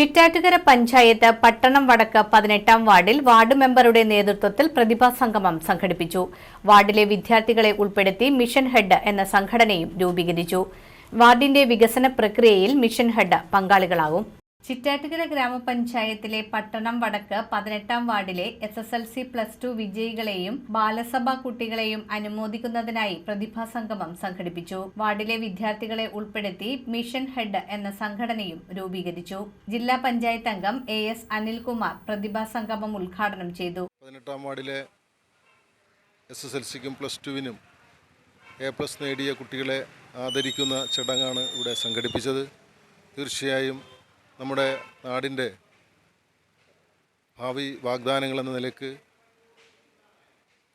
ചിറ്റാറ്റുകര പഞ്ചായത്ത് പട്ടണം വടക്ക് പതിനെട്ടാം വാർഡിൽ വാർഡ് മെമ്പറുടെ നേതൃത്വത്തിൽ പ്രതിഭാ സംഗമം സംഘടിപ്പിച്ചു. വാർഡിലെ വിദ്യാർത്ഥികളെ ഉൾപ്പെടുത്തി മിഷൻ ഹെഡ് എന്ന സംഘടനയും രൂപീകരിച്ചു. വാർഡിന്റെ വികസന പ്രക്രിയയിൽ മിഷൻ ഹെഡ് പങ്കാളികളാകും. ചിറ്റാറ്റുകര ഗ്രാമപഞ്ചായത്തിലെ പട്ടണം വടക്ക് പതിനെട്ടാം വാർഡിലെ S S L C plus two വിജയികളെയും ബാലസഭാ കുട്ടികളെയും അനുമോദിക്കുന്നതിനായി പ്രതിഭാ സംഗമം സംഘടിപ്പിച്ചു. വാർഡിലെ വിദ്യാർത്ഥികളെ ഉൾപ്പെടുത്തി മിഷൻ ഹെഡ് എന്ന സംഘടനയും രൂപീകരിച്ചു. ജില്ലാ പഞ്ചായത്ത് അംഗം എ എസ് അനിൽകുമാർ പ്രതിഭാ സംഗമം ഉദ്ഘാടനം ചെയ്തു. പതിനെട്ടാം വാർഡിലെ എസ് എസ് എൽ സിക്കും പ്ലസ് ടുവിനും എ പ്ലസ് നേടിയ കുട്ടികളെ ആദരിക്കുന്ന ചടങ്ങാണ് ഇവിടെ സംഘടിപ്പിച്ചത്. തീർച്ചയായും നമ്മുടെ നാടിന്റെ ഭാവി വാഗ്ദാനങ്ങൾ എന്ന നിലയ്ക്ക്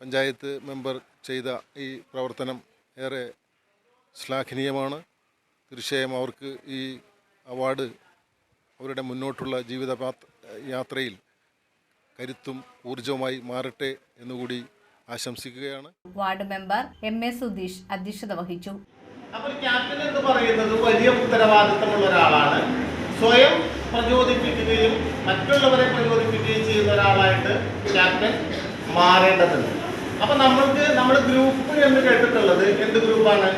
പഞ്ചായത്ത് മെമ്പർ ചെയ്ത ഈ പ്രവർത്തനം ഏറെ ശ്ലാഘനീയമാണ്. തീർച്ചയായും അവർക്ക് ഈ അവാർഡ് അവരുടെ മുന്നോട്ടുള്ള ജീവിത യാത്രയിൽ കരുത്തും ഊർജവുമായി മാറട്ടെ എന്നുകൂടി ആശംസിക്കുകയാണ്. Ward member M A Sudheesh അധ്യക്ഷത വഹിച്ചു. അപ്പോൾ ക്യാപ്റ്റൻ എന്ന് പറയുന്നത് വലിയ ഉത്തരവാദിത്തമുള്ള ഒരാളാണ്. മറ്റുള്ളവരെ പ്രചോദിപ്പിക്കുകയും ചെയ്യുന്ന ഒരാളായിട്ട് ക്യാപ്റ്റൻ മാറേണ്ടതുണ്ട്. അപ്പൊ നമ്മൾക്ക് നമ്മൾ ഗ്രൂപ്പ് എന്ന് കേട്ടിട്ടുള്ളത് എന്ത് ഗ്രൂപ്പാണ്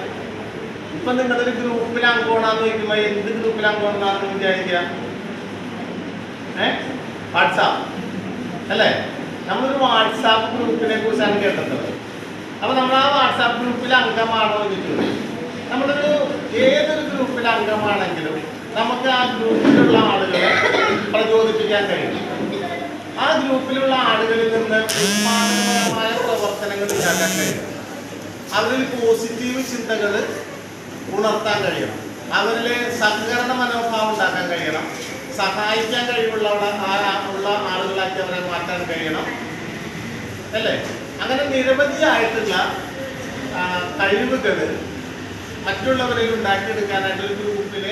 ഇപ്പൊ നിങ്ങളൊരു ഗ്രൂപ്പിൽ അംഗമാണെന്ന് ചോദിക്കുമ്പോൾ എന്ത് ഗ്രൂപ്പിൽ അംഗമാണെന്നാണ് വിചാരിക്കുക? ഏ? വാട്സാപ്പ്. അല്ലേ? നമ്മളൊരു വാട്സാപ്പ് ഗ്രൂപ്പിനെ കുറിച്ചാണ് കേട്ടിട്ടുള്ളത്. അപ്പൊ നമ്മൾ ആ വാട്സാപ്പ് ഗ്രൂപ്പിൽ അംഗമാണോ എന്ന് ചോദിച്ചു നമ്മളൊരു ഏതൊരു ഗ്രൂപ്പിൽ അംഗമാണെങ്കിലും നമുക്ക് ആ ഗ്രൂപ്പിലുള്ള ആളുകളെ പ്രചോദിപ്പിക്കാൻ കഴിയും. ആ ഗ്രൂപ്പിലുള്ള ആളുകളിൽ നിന്ന് ഉത്പാദനപരമായ പ്രവർത്തനങ്ങൾ ഉണ്ടാക്കാൻ കഴിയും. അവരിൽ പോസിറ്റീവ് ചിന്തകൾ ഉണർത്താൻ കഴിയണം. അവരിൽ സഹകരണ മനോഭാവം ഉണ്ടാക്കാൻ കഴിയണം. സഹായിക്കാൻ കഴിവുള്ള ഉള്ള ആളുകളാക്കി അവരെ മാറ്റാൻ കഴിയണം. അല്ലേ? അങ്ങനെ നിരവധിയായിട്ടുള്ള കഴിവുകൾ മറ്റുള്ളവരിൽ ഉണ്ടാക്കിയെടുക്കാനായിട്ട് ഒരു ഗ്രൂപ്പിൽ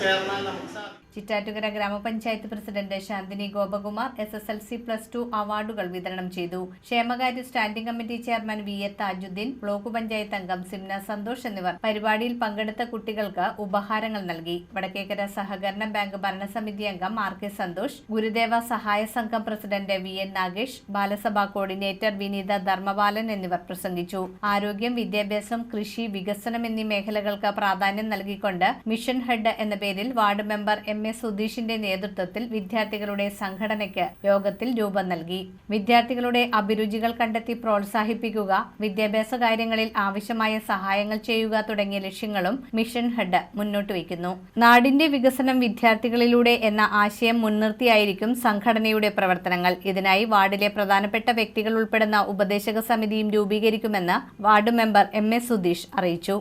ചേർന്നാൽ നമുക്ക് ചിറ്റാറ്റുകര ഗ്രാമപഞ്ചായത്ത് president Shanthini Gopakumar S S L C plus two അവാർഡുകൾ വിതരണം ചെയ്തു. ക്ഷേമകാര്യ standing committee chairman V A Thajudheen block panchayat അംഗം സിംന സന്തോഷ് എന്നിവർ പരിപാടിയിൽ പങ്കെടുത്ത കുട്ടികൾക്ക് ഉപഹാരങ്ങൾ നൽകി. വടക്കേക്കര സഹകരണ ബാങ്ക് ഭരണസമിതി അംഗം R K Santhosh Gurudeva Sahaya Sangham president V N Nagesh Balasabha coordinator Vineetha Dharmapalan എന്നിവർ പ്രസംഗിച്ചു. ആരോഗ്യം വിദ്യാഭ്യാസം കൃഷി വികസനം എന്നീ മേഖലകൾക്ക് പ്രാധാന്യം നൽകിക്കൊണ്ട് മിഷൻ ഹെഡ് എന്ന പേരിൽ വാർഡ് മെമ്പർ എം. എ സുധീഷിന്റെ നേതൃത്വത്തിൽ വിദ്യാർത്ഥികളുടെ സംഘടനയ്ക്ക് യോഗത്തിൽ രൂപം നൽകി. വിദ്യാർത്ഥികളുടെ അഭിരുചികൾ കണ്ടെത്തി പ്രോത്സാഹിപ്പിക്കുക വിദ്യാഭ്യാസ കാര്യങ്ങളിൽ ആവശ്യമായ സഹായങ്ങൾ ചെയ്യുക തുടങ്ങിയ ലക്ഷ്യങ്ങളും മിഷൻ ഹെഡ് മുന്നോട്ട് വയ്ക്കുന്നു. നാടിന്റെ വികസനം വിദ്യാർത്ഥികളിലൂടെ എന്ന ആശയം മുൻനിർത്തിയായിരിക്കും സംഘടനയുടെ പ്രവർത്തനങ്ങൾ. ഇതിനായി വാർഡിലെ പ്രധാനപ്പെട്ട വ്യക്തികൾ ഉൾപ്പെടുന്ന ഉപദേശക സമിതിയും രൂപീകരിക്കുമെന്ന് ward member M. S. Sudheesh അറിയിച്ചു.